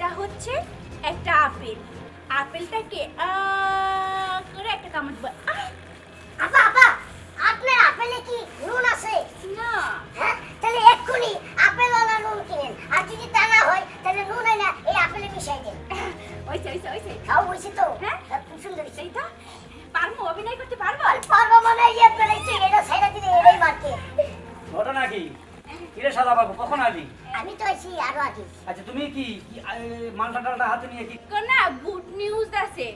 এটা হচ্ছে একটা আপেল। আপেলটাকে আ করে একটা কামড় দেবো। আহ, আপা আপা আপনার আপেলে কি নুন আছে? না। হ্যাঁ? তাহলে এক্ষুনি আপেল ওলা নুন কিনেন। আর যদি তা না হয় তাহলে নুন এনে এই আপেলে মিশাই দেন। ওইসে ওইসে ওইসে খাও বলছি তো। হ্যাঁ? খুব সুন্দর হয়েছে। সেইটা পারব? অভিনয় করতে পারব? আর পারব মানে ইয়ে পেলেছি এটা সাইডা দিলে এটাই মারতে ঘটনা কি? কিরে সাদা বাবু কখন আলি আমি তো আছি আরও আছি। আচ্ছা তুমি কি মালটা টালটা হাতে নিয়ে কি না গুড নিউজ আছে।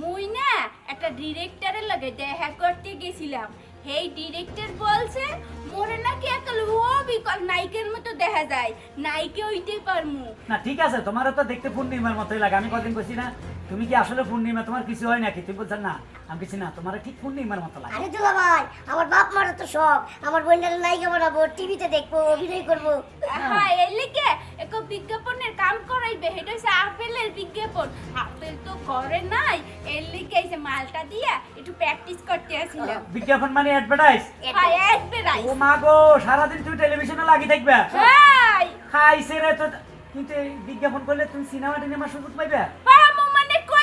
মুই না একটা ডিরেক্টরের লগে দেখা করতে গেছিলাম। হেই ডিরেক্টর বলছে মোরে নাকি একটা ও বিকল নাইকের মতো দেখা যায়। নাইকে হইতে পারমু। না ঠিক আছে তোমারও তো দেখতে পূর্ণিমার মতোই লাগে আমি কদিন কইছি না। তুমি কি আসলে পূর্ণিমা? তোমার কিছু হয় নাকি? তুমি বলছো না আমি কিছু না তোমার ঠিক পূর্ণিমার মতো লাগে। আরে দুলা ভাই আমার বাপ মারও তো শখ। আমার বোনটার নায়িকা বানাবো টিভিতে দেখব অভিনয় করব। হ্যাঁ এর লিখে এক বিজ্ঞাপনের কাম করাইবে সেটা হচ্ছে আপেলের বিজ্ঞাপন। আপেল তো করে নাই এর লিগে এই যে মালটা দিয়া একটু প্র্যাকটিস করতে আসছিলাম বিজ্ঞাপন মানে অ্যাডভার্টাইজ হ্যাঁ একবেরাই ও মা গো সারাদিন তুমি টেলিভিশনে লাগি থাকবে? হাই খাইছে রে তো কিন্তু বিজ্ঞাপন করলে তুমি সিনেমা টিনেমা সুযোগ পাইবে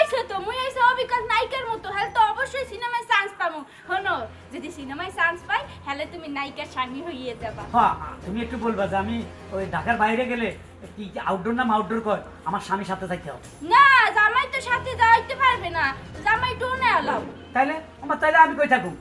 মানে তো মুই হইছে অবিকাশ নায়িকার মতো হেল তো অবশ্যই সিনেমায় চান্স পামু। হনো যদি সিনেমায় চান্স পাই হেলে তুমি নায়িকার স্বামী হইয়ে যাবা। হ্যাঁ তুমি একটু বলবা যে আমি ওই ঢাকার বাইরে গেলে কি আউটডোর নাম আউটডোর কর আমার স্বামীর সাথে থাকতে হবে। না জামাই তো সাথে যাইতে পারবে না। জামাই টোনে আলাও তাইলে আমার তাইলে আমি কই থাকুম?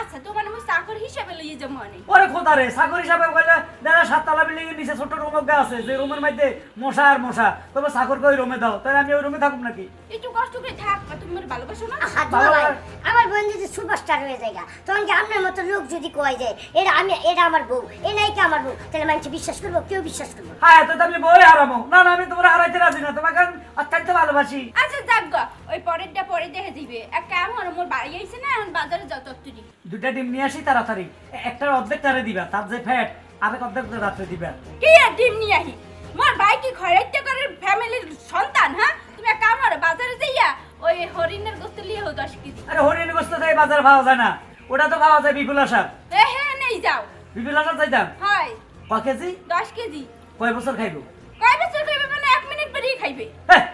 আচ্ছা তোমার চাকর হিসেবে লইয়ে যাব অনেক। ওরে খোদা রে চাকরি হিসাবে কইলে দেখা সাততলা বিল্ডিং এর নিচে ছোট রুম আছে যে রুমের মধ্যে মশা আর মশা। তবে চাকর কই রুমে দাও তাহলে আমি ওই রুমে থাকুম নাকি? একটু কষ্ট করে থাক তুমি আমার ভালোবাসো না? আহা, দুলা ভাই, আমার বোন যদি সুপারস্টার হয়ে যায় তখন কি আপনার মতো লোক যদি কয় যায় এটা আমি এটা আমার বউ এ নায়িকা আমার বউ? তাহলে মানুষ বিশ্বাস করব? কেউ বিশ্বাস করব হ্যাঁ তো আমি বই হারামো। না না আমি তোমার হারাইতে রাজি না তোমাকে আমি অত্যন্ত ভালোবাসি। আচ্ছা যাক ওই পরেরটা পরে দেখে দিবে। এক কাম হলো মোর বাড়ি আইছে না এখন বাজারে যাও তত্তরি দুটা ডিম নিয়ে আসি তাড়াতাড়ি। একটার অর্ধেক তারে দিবা তার যে ফ্যাট আরেক অর্ধেক রাত্রে দিবা। কি আর ডিম নিয়ে আহি মোর ভাই কি খয়রাইতে করে ফ্যামিলির সন্তান হ্যাঁ? তুমি এক কাম করো বাজারে যাইয়া ওই হরিণের গোস্ত লিয়ে হো দশ কেজি। আরে হরিণ গোস্ত তাই বাজার পাওয়া যায় না। ওটা তো পাওয়া যায় বিপুল আসার। এ হ্যাঁ নেই যাও। বিপুল আসার চাইতাম? হয়। ক কেজি? দশ কেজি। কয় বছর খাইবো? কয় বছর খাইবে? মানে এক মিনিট পরেই খাইবে। হ্যাঁ,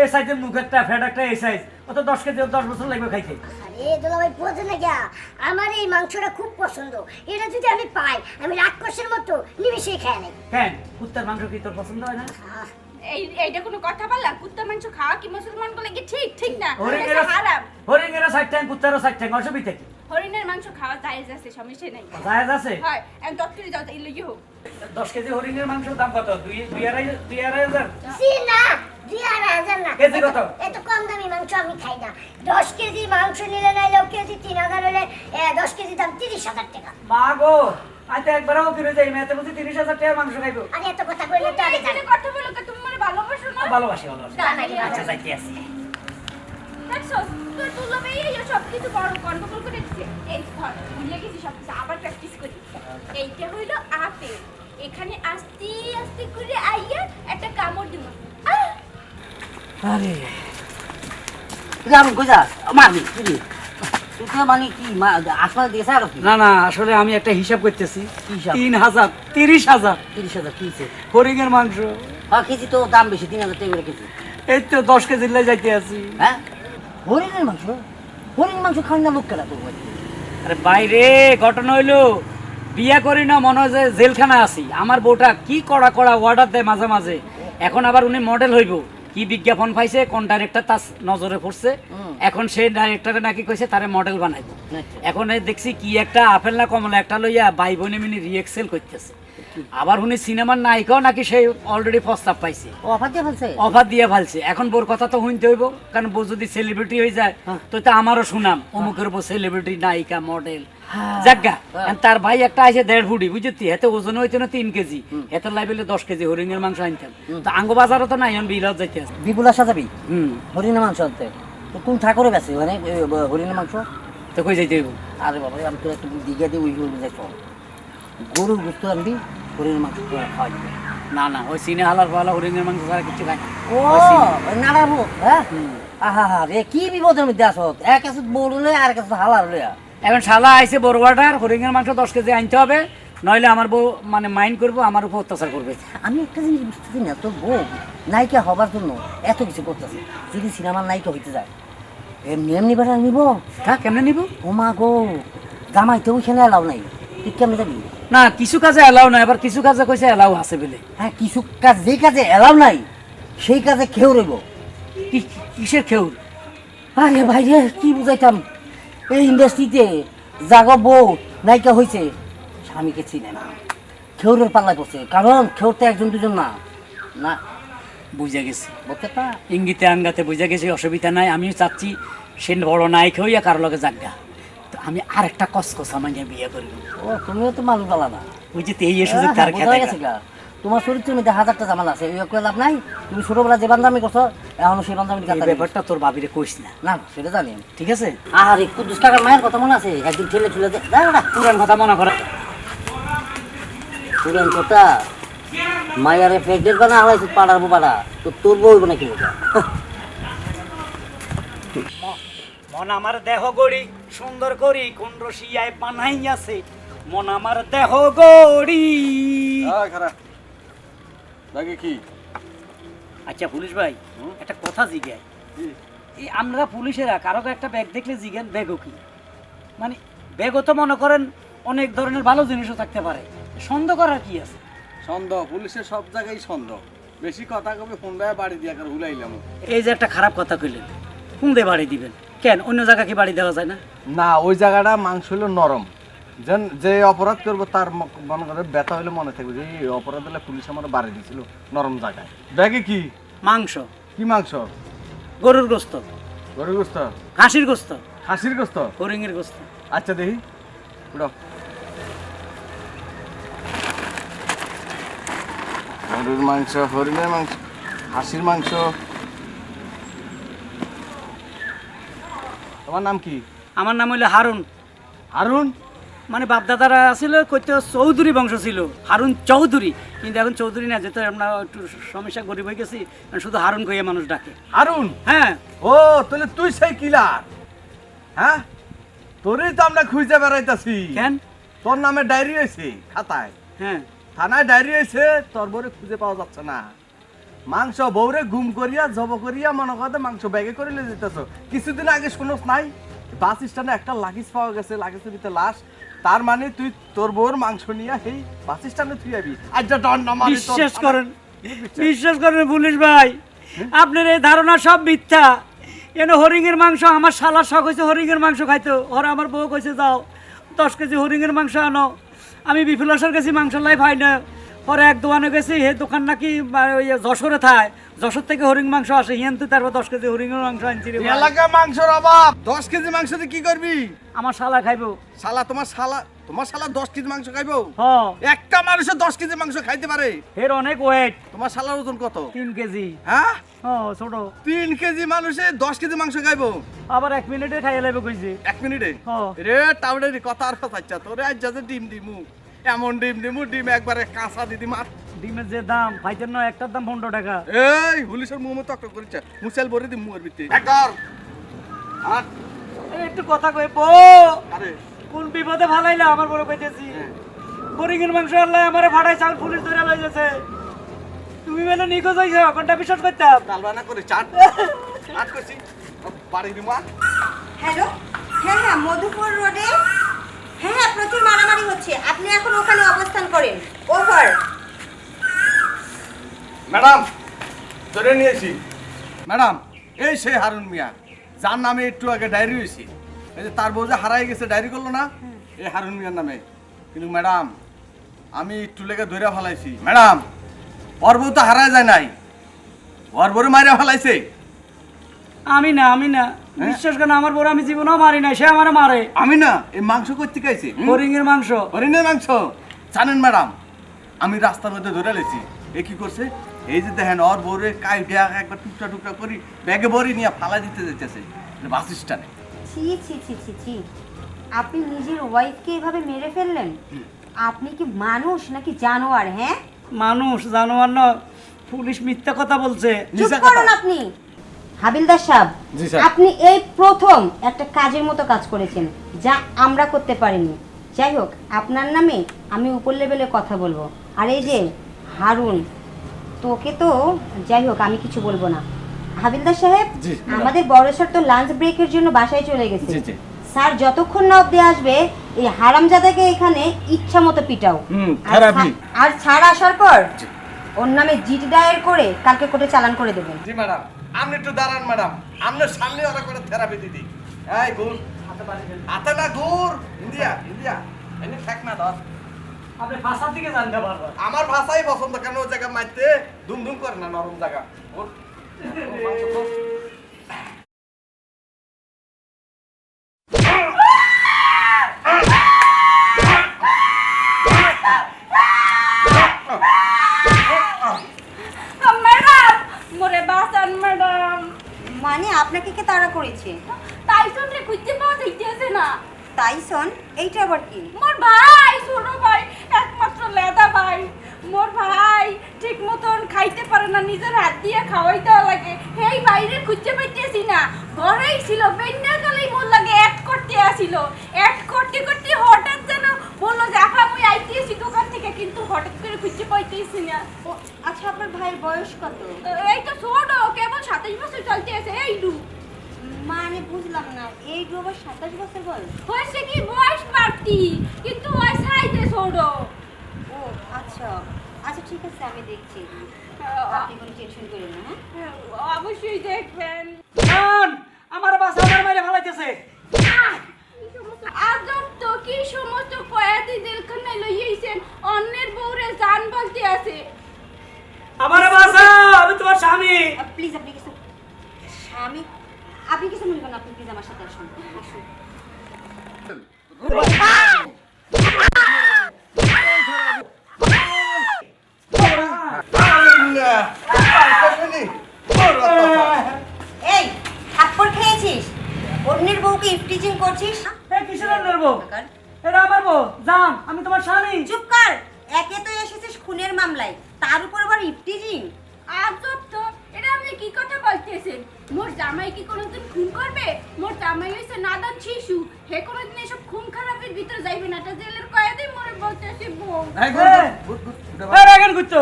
এই সাইজের মুখ একটা ফ্যাট একটা এই সাইজ। অত দশ কেজি দশ বছর লাগবে খাইতে। আরে দুলা ভাই বোঝে না আমার এই মাংসটা খুব পছন্দ। এটা যদি আমি পাই আমি রাক্ষসের মতো নিমিশেই খাই নাই। কেন? কুত্তার মাংস কি তোর পছন্দ হয় না? এই এইটা কোনো কথা বললা? কুত্তার মাংস খাওয়া কি মুসলমানগুলো কি ঠিক? ঠিক না। হরিণের হারাম। হরিণের ষাট ট্যাং কুত্তারও অসুবিধা কি? হরিণের মাংস খাওয়া জায়েজ আছে সমস্যা নাই। জায়েজ আছে? হয়। যাও তাই লইয়ে হোক। দশ কেজি হরিণের মাংস দাম কত? দুই দুই আড়াই দুই আড়াই হাজার? না দুই আড়াই হাজার না? কেজি কত? এত- এত কম দামি মাংস আমি খাই না। দশ কেজি মাংস নিলে নাইলেও কেজি তিন হাজার হলে দশ কেজি দাম তিরিশ হাজার টাকা। মা গো আজ একবারও ফিরে যাই মেয়েতে বলছি তিরিশ হাজার টাকা মাংস খাইবো। আরে এত কথা কইলে তো আমি জানি। এখানে কথা বলো তুমি মানে ভালোবাসো না? ভালোবাসি ভালোবাসি। না, না, না, আচ্ছা যাইতে আসি। দেখছ তোর তুলবে এই সব কিছু বড় গন্ডগোল করে দিচ্ছে। এই ধর ভুলে গেছি সব কিছু আবার প্র্যাকটিস করি। এইটা হইল আপেল। এখানে আস্তে আস্তে করে আইয়া একটা কামড় দিব। আহ! আরে। মানে না না আসলে আমি একটা হিসাব করতেছি। তিন হাজার তিরিশ হাজার। তিরিশ হাজার কিনছে হরিণের মাংস। কেজি তো দাম বেশি তিন হাজার টাকা কেজি। এই তো দশ কেজি যাইতে আছি। হ্যাঁ? হরিণের মাংস? হরিণের মাংস না লোক কেনা তো আরে বাইরে ঘটনা হইল বিয়া করি না মনে হয় যে জেলখানা আছি। আমার বউটা কি কড়া কড়া অর্ডার দেয় মাঝে মাঝে। এখন আবার উনি মডেল হইব। কি বিজ্ঞাপন পাইছে কোন ডাইরেক্টর তার নজরে পড়ছে। এখন সেই ডাইরেক্টরে নাকি কইছে তারে মডেল বানাইব। আচ্ছা। এখন এই দেখছি কি একটা আপেল না কমলা একটা লইয়া বাই বোনে মিনি রিএক্সেল করতেছে। আবার উনি সিনেমার নায়িকাও নাকি সেই অলরেডি প্রস্তাব পাইছে। অফার দিয়ে ফেলছে? অফার দিয়ে ফেলছে। এখন বোর কথা তো শুনতে হইব কারণ বউ যদি সেলিব্রিটি হয়ে যায় হ্যাঁ। তো তো আমারও সুনাম। অমুকের উপর সেলিব্রিটি নায়িকা মডেল। জাগা। হ্যাঁ। তার ভাই একটা আছে দেড় ফুটি বুঝতি এতে ওজন হইতো না তিন কেজি। এত লাইবেলে দশ কেজি হরিণের মাংস আনতাম। তো আঙ্গ বাজারও তো নাই বিলত যাইতে আছে। বিপুল আসা যাবি? হরিণের মাংস আনতে? তো কোন ঠাকুরে বেছে মানে হরিণের মাংস? তো কই যাইতে হইব? আরে বাবা আমি তো একটু দিঘা দিয়ে ওই হরিণ গরুর গুস্ত আনবি হরিণের মাংস খাওয়া যাবে না না ওই সিনে হালার পালা হরিণের মাংস ছাড়া কিছু খাই না। ও সিনে। হ্যাঁ? আহা হা রে কি বিপদের মধ্যে আসো এক আছে বড় লয়ে আর কাছে হালার লয়া এখন শালা আইছে বড় হরিণের মাংস দশ কেজি আনতে হবে নইলে আমার বউ মানে মাইন্ড করব আমার উপর অত্যাচার করবে। আমি একটা জিনিস বুঝতেছি না তোর বউ নায়িকা হবার জন্য এত কিছু করতেছে যদি সিনেমার নায়িকা হইতে যায় এমনি এমনি বেড়া নিব? তা কেমনে নিব? ও মা গো জামাই তো ওইখানে এলাও নাই তুই কেমনে যাবি? না কিছু কাজে এলাও নাই এবার কিছু কাজে কইছে এলাও আছে বলে। হ্যাঁ কিছু কাজ যেই কাজে এলাও নাই সেই কাজে খেউ রইব। কিসের খেউর আরে ভাই রে কি বুঝাইতাম? এই ইন্ডাস্ট্রিতে জাগ বউ নায়িকা হয়েছে স্বামীকে চিনে না। খেউরের পাল্লায় পড়ছে কারণ খেউর তো একজন দুজন না। না বুঝা গেছি। বলতে তা ইঙ্গিতে আঙ্গাতে বুঝা গেছি অসুবিধা নাই আমিও চাচ্ছি সে বড় নায়ক হইয়া কারও লগে জাগা। তো আমি আর একটা কসকসা মাইয়া বিয়ে করব। ও তুমিও তো মানুষ বালা না। যে এই সুযোগ তার হ্যাঁ, বোঝা খেতে গেছে। গা। তোমার চরিত্রের মধ্যে হাজারটা জামাল আছে। এই করে লাভ নাই। তুমি ছোটবেলা যে বান্দামি করছ এখনও সেই বান্দামি এই কাতারি ব্যাপারটা তোর বাবিরে কইস না। না সেটা জানি ঠিক আছে? আর একটু দুশ টাকার মায়ের কথা মনে আছে? একদিন ঠেলে ঠেলে দে দাও না পুরান কথা মনে করে। পুরান কথা? মায়ারে প্রেগনেন্ট বানা হয়েছে পাড়ার বাড়া তো তোর বউ নাকি বোঝা মন আমার দেহ গড়ি সুন্দর করি কোন রসিয়ায় বানাইয়াছে। মন আমার দেহ গড়ি। লাগে কি? আচ্ছা পুলিশ ভাই একটা কথা জিজ্ঞাই এই আমরা পুলিশেরা কারও একটা ব্যাগ দেখলে জিজ্ঞান ব্যাগও কি? মানে ব্যাগও তো মনে করেন অনেক ধরনের ভালো জিনিসও থাকতে পারে। সন্দেহ করার কি আছে? সন্দেহ পুলিশের সব জায়গায় সন্দেহ। বেশি কথা কবে ফোন দেয় বাড়ি দিয়ে করে হুলাইলাম এই যে একটা খারাপ কথা কইলেন কোন দিয়ে বাড়ি দিবেন। কেন? অন্য জায়গা কি বাড়ি দেওয়া যায় না? না ওই জায়গাটা মাংস হলো নরম। যেন যে অপরাধ করব তার মনে করে ব্যথা হলে মনে থাকবে যে এই অপরাধ হলে পুলিশ আমার বাড়ি দিয়েছিল নরম জায়গায়। ব্যাগে কি? মাংস। কি মাংস? গরুর গোস্ত। গরু গোস্ত? খাসির গোস্ত। খাসির গোস্ত? হরিঙের গোস্ত। আচ্ছা দেখি। উঠাও গরুর মাংস হরিণের মাংস হাসির মাংস। তোমার নাম কি? আমার নাম হইল হারুন। হারুন? মানে বাপদাদারা ছিল কইতে চৌধুরী বংশ ছিল হারুন চৌধুরী। কিন্তু এখন চৌধুরী না যেতে আমরা একটু সমস্যা গরিব হয়ে গেছি শুধু হারুন কইয়া মানুষ ডাকে। হারুন? হ্যাঁ। ও তাহলে তুই সেই কিলার? হ্যাঁ? তোরই তো আমরা খুঁজে বেড়াইতাছি। কেন? তোর নামে ডায়েরি হয়েছে খাতায়। হ্যাঁ। থানায় ডায়েরি হয়েছে তোর বউরে খুঁজে পাওয়া যাচ্ছে না। মাংস বউরে গুম করিয়া জব করিয়া মনে করতে মাংস ব্যাগে করে লিয়ে যেতেছ কিছুদিন আগে শুনোস নাই বাস স্ট্যান্ডে একটা লাগেজ পাওয়া গেছে লাগেজের ভিতরে লাশ। তার মানে তুই তোর বউর মাংস নিয়ে সেই বাস স্ট্যান্ডে তুই যাবি যা ডন মারি তোর বিশ্বাস করেন বিশ্বাস? করেন পুলিশ ভাই আপনার এই ধারণা সব মিথ্যা। এন হরিঙের মাংস আমার শালার শখ হয়েছে হরিঙের মাংস খাইতো। ওরা আমার বউ কইছে যাও দশ কেজি হরিঙের মাংস আনো। আমি বিপুলাসের কাছে মাংস লাই ভাই না। পরে এক দোকানে গেছি হে দোকান নাকি ওই যশোরে থায়। যশোর থেকে হরিং মাংস আসে হিয়ান্তে তারপর দশ কেজি হরিঙের মাংস আনছি রে। এলাকা মাংসর অভাব। দশ কেজি মাংস দিয়ে কি করবি? আমার শালা খাইবো। শালা তোমার শালা তোমার শালা দশ কেজি মাংস খাইবো? হ। একটা মানুষের দশ কেজি মাংস খাইতে পারে? এর অনেক ওয়েট তোমার শালার ওজন কত? তিন কেজি। হ্যাঁ? হ ছোট। তিন কেজি মানুষে দশ কেজি মাংস খাইবো? আবার এক মিনিটে খাইয়ে লাগবে কইছে। এক মিনিটে? হ্যাঁ। রে টাউডে কথা আর কথা আচ্ছা তোরে আজ যাতে ডিম দিমু। এমন ডিম দিমু ডিম একবারে কাঁচা দিদি মার ডিমের যে দাম ফাইতের নয় একটার দাম পনেরো টাকা। এই হুলিশের মুহ মতো টক করেছে। মুসেল ভরে দিম মুয়ের আর? একটু কথা কই বো আরে। কোন বিপদে ফালাইলা আমার বড় কইতেছি। বরিংয়ের মাংস আল্লাহ আমারে ফাটাই চাল পুলিশ ধরে লই যাচ্ছে তুমি মানে নিখোঁজ হইছো কোনটা বিশ্বাস করতাম করে চাট। চাট করছি। বাড়ি দিমু হ্যালো? হ্যাঁ হ্যাঁ মধুপুর রোডে হ্যাঁ হ্যাঁ প্রচুর মারামারি হচ্ছে। আপনি এখন ওখানে অবস্থান করেন। ওভার ম্যাডাম, ধরে নিয়েছি। ম্যাডাম, এই সেই হারুন মিয়া, যার নামে একটু আগে ডায়েরি হয়েছে। এই যে তার বউ যে হারাই গেছে, ডায়েরি করল না? এই হারুন মিয়ার নামে। কিন্তু ম্যাডাম, আমি একটু লেগে ধরে ফেলাইছি। ম্যাডাম, ওর বউ তো হারায় যায় নাই। ওর বউ মারিয়া ফেলাইছে। আমি না আমি না। বিশ্বাস করেন আমার বড় আমি জীবনও মারি নাই সে আমার মারে। আমি না এই মাংস করতে খাইছি বরিংয়ের মাংস। হরিণের মাংস? জানেন ম্যাডাম আমি রাস্তার মধ্যে ধরে লেছি। এ কি করছে? এই যে দেখেন ওর বউরে কাই দেয়া একবার টুকরা টুকরা করি ব্যাগে ভরি নিয়ে ফালা দিতে যেতেছে বাস স্ট্যান্ডে। ছি ছি ছি ছি ছি। আপনি নিজের ওয়াইফকে এভাবে মেরে ফেললেন? আপনি কি মানুষ নাকি জানোয়ার হ্যাঁ? মানুষ জানোয়ার না পুলিশ মিথ্যা কথা বলছে। চুপ করুন আপনি। হাবিলদার সাহেব। আপনি এই প্রথম একটা কাজের মতো কাজ করেছেন যা আমরা করতে পারিনি। যাই হোক আপনার নামে আমি উপর লেভেলে কথা বলব। আর এই যে হারুন তোকে তো যাই হোক আমি কিছু বলব না। হাবিলদার সাহেব আমাদের বড় স্যার তো লাঞ্চ ব্রেকের জন্য বাসায় চলে গেছে। স্যার যতক্ষণ না অব্দি আসবে এই হারামজাদাকে এখানে ইচ্ছা মতো পিটাও আর ছাড় আসার পর ওর নামে জিডি দায়ের করে কালকে কোর্টে চালান করে দেবেন। জি ম্যাডাম আপনি একটু দাঁড়ান ম্যাডাম আপনার সামনে ওরা করে থেরাপি দিদি এই ঘুর হাতে না ঘুর ইন্ডিয়া ইন্ডিয়া এনে ফেক না ধর আপনি ভাষার দিকে জানতে পারবেন আমার ভাষাই পছন্দ কেন ওই জায়গা মারতে দুম করে না নরম জায়গা ম্যাডাম। মানে আপনাকে কে তাড়া করেছে? তাই শুনলে খুঁজতে পাওয়া যাইতেছে না। তাইসন এইটা আবার কি? মোর ভাই ছোট ভাই একমাত্র লেদা ভাই। মোর ভাই ঠিক মতন খাইতে পারে না নিজের হাত দিয়ে খাওয়াইতে লাগে। হেই বাইরে খুঁজতে পাইতেছি না। ঘরেই ছিল বেন্যার গেলেই মোর লাগে অ্যাড করতে আসিল। অ্যাড করতে করতে হঠাৎ যেন বলল যে আইতেছি দোকান থেকে কিন্তু হঠাৎ করে খুঁজতে পাইতেছি না। ও, আচ্ছা আপনার ভাইয়ের বয়স কত? এই তো ছোট কেবল সাতাশ বছর চলতে আছে এই ডু। মানে বুঝলাম না এই দু আবার সাতাশ বছর বয়স? হয়েছে কি বয়স বাড়তি কিন্তু ওই সাইজে ছোট। ও আচ্ছা আচ্ছা ঠিক আছে আমি দেখছি। আপনি কোনো টেনশন করেন না হ্যাঁ? অবশ্যই দেখবেন। আমার বাসা আমার মাইরে ফেলাইতেছে। আজব তো কি সমস্ত কয়াতি জেলখানায় লইয়েছেন অন্যের বউরে জান বলতে আছে। আমার বাসা আমি তোমার স্বামী। প্লিজ আপনি কিছু স্বামী? আপনি কিছু মনে করেন আপনি প্লিজ আমার সাথে আসুন আসুন। এই থাপ্পড় খেয়েছিস? অন্যের বউকে ইফটিজিং করছিস? কিসের অন্যের বউ? এটা আমার বউ। জান আমি তোমার স্বামী। চুপ কর। একে তো এসেছিস খুনের মামলায়। তার উপর আবার ইফটিজিং। আজব তো। এটা আপনি কি কথা বলতেছেন? মোর জামাই কি কোনোদিন খুন করবে? মোর জামাই হইছে নাদান শিশু। হে কোনোদিন এসব খুন খারাপের ভিতরে যাইবে না। এটা জেলের কয়াদি মরে বলতেছে বউ। এই গুড়, এ, গুড়, গুড়, গুড়, এ, রাগেন গুচ্ছ।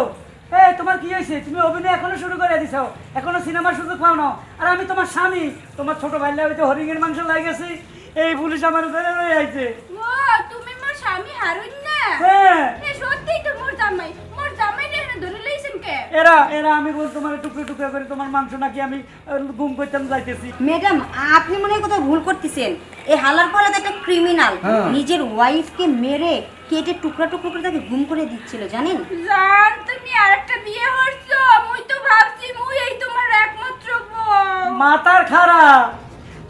এ তোমার কি হয়েছে তুমি অভিনয় এখনও শুরু করে দিছো। এখনও সিনেমার সুযোগ পাও না। আর আমি তোমার স্বামী। তোমার ছোট ভাই লাগে হরিণের মাংস লাগেছে এই পুলিশ আমার ধরে রয়ে আইছে। ও তুমি মোর স্বামী হারুন না? হ্যাঁ। এ সত্যিই তো মোর জামাই মোর জামাই রে ধরে লইছেন কে? এরা এরা আমি বল তোমার টুকরো টুকরো করে তোমার মাংস নাকি আমি গুম করতাম যাইতেছি। ম্যাডাম আপনি মনে হয় কোথাও ভুল করতেছেন। এই হালার পরে তো একটা ক্রিমিনাল হ্যাঁ। নিজের ওয়াইফকে মেরে কেটে টুকরা টুকরো করে তাকে গুম করে দিচ্ছিল জানেন? জান তুমি আরেকটা বিয়ে করছ। মুই তো ভাবছি মুই এই তোমার একমাত্র বউ। মাতার খারাপ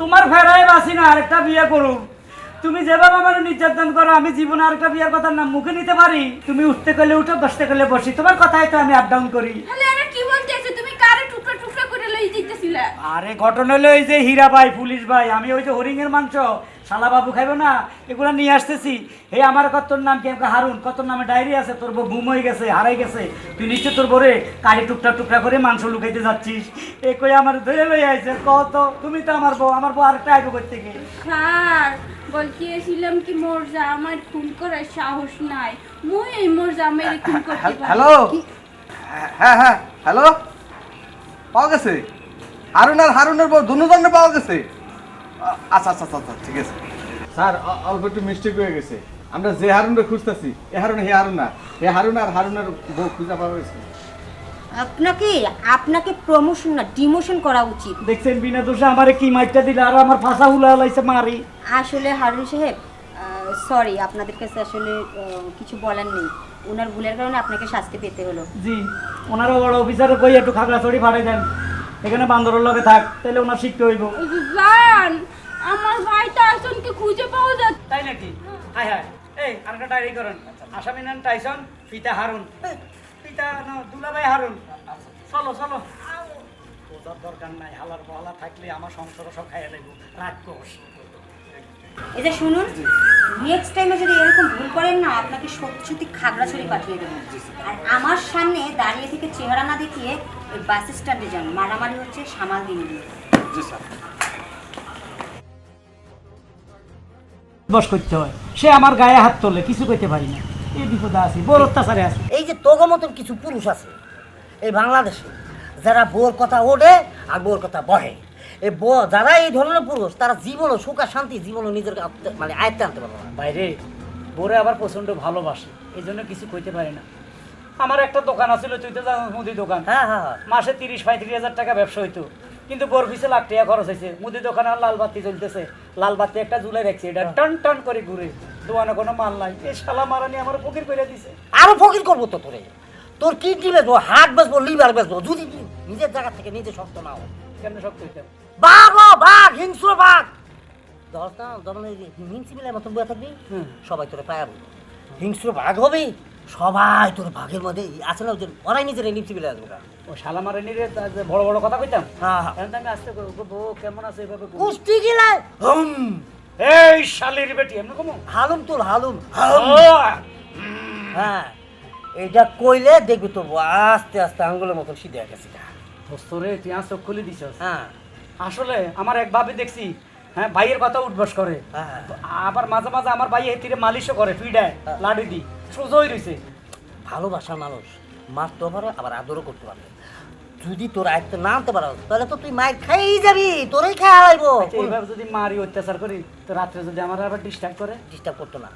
তোমার ফেরায় বাসি না আরেকটা বিয়ে করুক তুমি যেভাবে আমার নির্যাতন করো আমি জীবনে আরেকটা বিয়ের কথা না মুখে নিতে পারি? তুমি উঠতে করলে উঠো বসতে করলে বসি। তোমার কথাই তো আমি আপ ডাউন করি। এরা আরে ঘটনা হলো এই যে হীরা ভাই পুলিশ ভাই আমি ওই যে হরিণের মাংস শালা বাবু খাইবো না এগুলো নিয়ে আসতেছি। হে আমার কত নাম কি? আমাকে হারুন কত নামে ডায়েরি আছে? তোর বউ ঘুম হয়ে গেছে হারাই গেছে। তুই নিশ্চয় তোর বরে কারি টুকরা টুকরা করে মাংস লুকাইতে যাচ্ছিস। এ কই আমার ধরে লই আইছে কত? তুমি তো আমার বউ আমার বউ আরেকটা আইবো করতে গিয়ে স্যার কি মোর জামাই খুন করার সাহস নাই। মুই এই মোর জামাইরে খুন করতে পারি। হ্যালো? হ্যাঁ হ্যাঁ হ্যালো? পাওয়া গেছে? হারুন আর হারুনের বউ দুজনে পাওয়া গেছে? আচ্ছা আচ্ছা আচ্ছা আচ্ছা, ঠিক আছে। স্যার অল্প একটু মিস্টেক হয়ে গেছে। আমরা যে হারুনটা খুঁজতেছি এ হারুন হে হারুন না। হে হারুন আর হারুনের বউ খুঁজে পাওয়া গেছে। আপনাকে আপনাকে প্রমোশন না ডিমোশন করা উচিত। দেখছেন বিনা দোষে আমারে কি মাইরটা দিলে? আর আমার ফাঁসা হুলা লাইছে মারি। আসলে হারুন সাহেব সরি আপনাদের কাছে আসলে কিছু বলার নেই। ওনার ভুলের কারণে আপনাকে শাস্তি পেতে হলো। জি ওনারও বড় অফিসারে কই একটু খাগড়াছড়ি ফাড়াই দেন। এখানে বান্দরের লগে থাক তাহলে ওনার শিখতে হইব। জান আমার ভাই কি খুঁজে পাওয়া যায় তাই নাকি? হাই হাই। এই আরেকটা ডায়েরি করেন। আসামি নাম টাইসন পিতা হারুন। পিতা না দুলাভাই হারুন। চলো চলো। বোঝার দরকার নাই হালার বহালা থাকলে আমার সংসার সব খাইয়া লাগবো রাগ কোষ এই যে শুনুন নেক্সট টাইমে যদি এরকম ভুল করেন না আপনাকে সত্যি খাগড়াছড়ি পাঠিয়ে দেবেন আর আমার সামনে দাঁড়িয়ে থেকে চেহারা না দেখিয়ে ওই বাস স্ট্যান্ডে যান। মারামারি হচ্ছে সামাল দিন দিয়ে বস করতে হয়। সে আমার গায়ে হাত তোলে কিছু করতে পারি না। এই বিপদে আছি বড় অত্যাচারে আছি। এই যে তোগো মতন কিছু পুরুষ আছে এই বাংলাদেশে যারা বোর কথা ওঠে আর বোর কথা বহে। এই ব যারা এই ধরনের পুরুষ তারা জীবনও সুখ আর শান্তি জীবনও নিজের মানে আয়ত্তে আনতে পারবে না। বাইরে বোরে আবার প্রচণ্ড ভালোবাসে এই জন্য কিছু কইতে পারি না। আমার একটা দোকান আছিল তুই তো জানো মুদি দোকান। হ্যাঁ হ্যাঁ হ্যাঁ। মাসে তিরিশ পঁয়ত্রিশ হাজার টাকা ব্যবসা হইতো। কিন্তু বোর পিছে লাখ টাকা খরচ হয়েছে মুদি দোকানে আর লাল বাতি চলতেছে লাল বাতি একটা ঝুলে রাখছে এটা টন টন করে ঘুরে। দোকানে কোনো মাল নাই। এই শালা মারানি আমার ফকির করে দিছে। আরও ফকির করব তো তোরে। তোর কিডনি বেচবো? হার্ট বেচবো লিভার বেচবো? যদি নিজের জায়গা থেকে নিজে শক্ত না হো কেমন শক্ত হইতাম বাঘ ও বাঘ হিংস্র বাঘ। ধর না ধরুন হিংসি মিলে মতন বয়ে থাকবি। সবাই তোরে পায়াবো হিংস্র বাঘ হবে সবাই তোর বাঘের মধ্যে আছে না ওই যে ওরাই নিজের লিপসি মিলে আসবে। ও শালা মারানি রে তা যে বড় বড় কথা কইতাম? হ্যাঁ হ্যাঁ। আমি আসতে করব কেমন আছে? এভাবে। কুস্তি গিলায় হুম। এই শালির বেটি এমন কমো? হালুম তোর হালুম। হ্যাঁ। এটা কইলে দেখবি তো আস্তে আস্তে আঙ্গুলের মতন সিধে গেছে দোস্ত রে তুই আর চোখ খুলে দিছস? হ্যাঁ। আসলে আমার এক ভাবে দেখছি হ্যাঁ ভাইয়ের কথা উঠবস করে। হ্যাঁ। আবার মাঝে মাঝে আমার ভাই এতিরে মালিশও করে ফিডায় লাডি দি সোজই রইছে। ভালোবাসার মানুষ মারতেও পারে আবার আদরও করতে পারে। যদি তোর আয়ত্ত না আনতে পারো তাহলে তো তুই মায়ের খাইই যাবি তোরই খেয়ে হারাইবো আচ্ছা, এইভাবে যদি মারি অত্যাচার করি তো রাত্রে যদি আমার আবার ডিস্টার্ব করে? ডিস্টার্ব করতো না।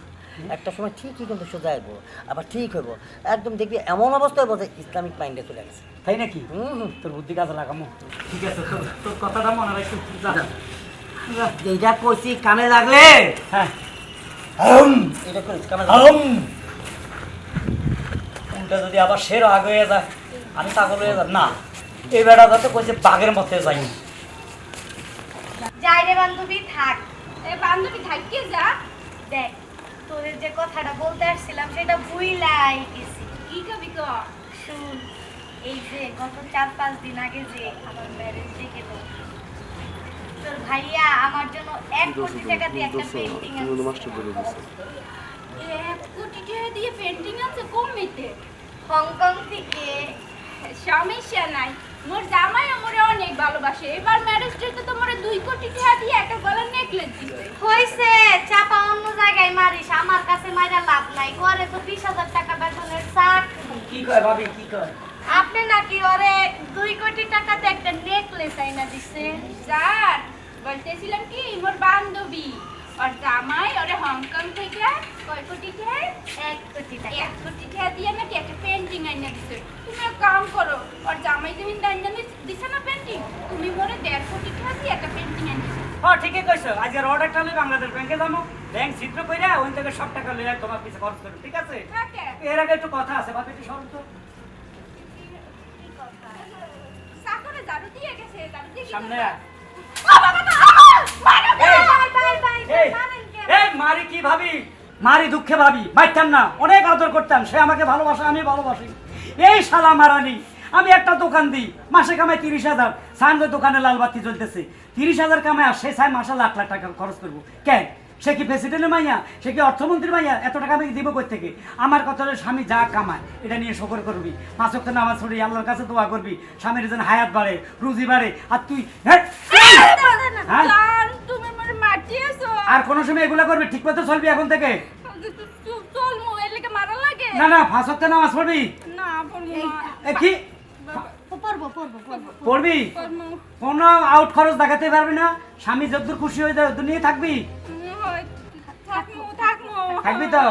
একটা সময় ঠিকই কিন্তু সোজা আসব আবার ঠিক হইব। একদম দেখবি এমন অবস্থায় হইব যে ইসলামিক মাইন্ডে চলে গেছে। তাই নাকি? হুম হুম তোর বুদ্ধি কাজে লাগামো। ঠিক আছে তোর কথাটা মনে রাখছি যা। যা। এইটা কইছি কামে লাগলে। হ্যাঁ। এটা কইছি কামে উল্টা যদি আবার শের আগে হয়ে যায় আমি পাগল হয়ে যাব। না এই বেড়া যাতে কইছে বাঘের মধ্যে যাই যাই রে বান্ধবী থাক। এ বান্ধবী থাকিয়ে যা দেখ তোদের যে কথাটা বলতে আসছিলাম সেটা ভুইলাই গেছি। কি কবি ক শুন এই যে গত চার পাঁচ দিন আগে যে আমার ম্যারেজ ডে গেল তোর ভাইয়া আমার জন্য এক কোটি টাকা দিয়ে একটা পেন্টিং এক কোটি টাকা দিয়ে পেন্টিং আছে কমিতে? হংকং থেকে। সমস্যা নাই। মোর জামাই আমারে অনেক ভালোবাসে। এবার ম্যারেজ ডেতে তো মোরে দুই কোটি টাকা দিয়ে একটা গলার নেকলেস দিছে হইছে চাপা অন্য জায়গায় মারিস আমার কাছে মাইরা লাভ নাই ঘরে তো বিশ হাজার টাকা বেতনের চাকরি কি কয় ভাবি কি কয়? আপনি নাকি ওরে দুই কোটি টাকাতে একটা নেকলেস আইনা দিছে? স্যার বলতেছিলাম কি মোর বান্ধবী। আর জামাই ওরে হংকং থেকে কয় কোটি টাকা? এক কোটি টাকা। এক কোটি টাকা দিয়ে নাকি একটা পেন্টিং আইনা দিছে। তুমি এক কাম করো আর জামাই তুমি আইনা দিছে না পেন্টিং তুমি মোরে দেড় কোটি টাকা দিয়ে একটা পেন্টিং আইনা দিছে। হ্যাঁ ঠিকই কইছো। আজকে অর্ডারটা লই বাংলাদেশ ব্যাংকে যাব ব্যাংক ছিদ্র কইরা ওই থেকে সব টাকা লইয়া তোমার পিছে খরচ করো ঠিক আছে? এর আগে একটু কথা আছে ভাবি একটু সরো তো। সামনে মারি কি? ভাবি? মারি দুঃখে ভাবি বাইতাম না অনেক আদর করতাম সে আমাকে ভালোবাসে আমি ভালোবাসি। এই শালা মারানি। আমি একটা দোকান দিই মাসে কামাই তিরিশ হাজার। সাইনবোর্ড দোকানে লাল বাতি জ্বলতেছে। তিরিশ হাজার কামাই আর সে চাই মাসে লাখ লাখ টাকা খরচ করব। কেন? সে কি প্রেসিডেন্টের মাইয়া? সে কি অর্থমন্ত্রীর মাইয়া? এত টাকা আমি দিব কই থেকে? আমার কথা হলো স্বামী যা কামায় এটা নিয়ে শকর করবি। পাঁচ নামাজ পড়ি আল্লাহর কাছে দোয়া করবি। স্বামীর যেন হায়াত বাড়ে রুজি বাড়ে। আর তুই হ্যাঁ? আর কোনো সময় এগুলা করবি? ঠিক মতো চলবি এখন থেকে? না না ফাঁস হতে নামাজ পড়বি। না কি? পড়ব কোনো আউট খরচ দেখাতে পারবি না। স্বামী যদ্দূর খুশি হয়ে যায় থাকবি? থাকবি তো?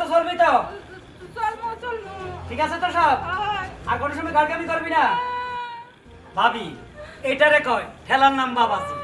তো চলবি তো? ঠিক আছে তো সব? আর কোনো সময় গাড়গামি করবি না? ভাবি এটারে কয় ঠেলার নাম বাবাজি।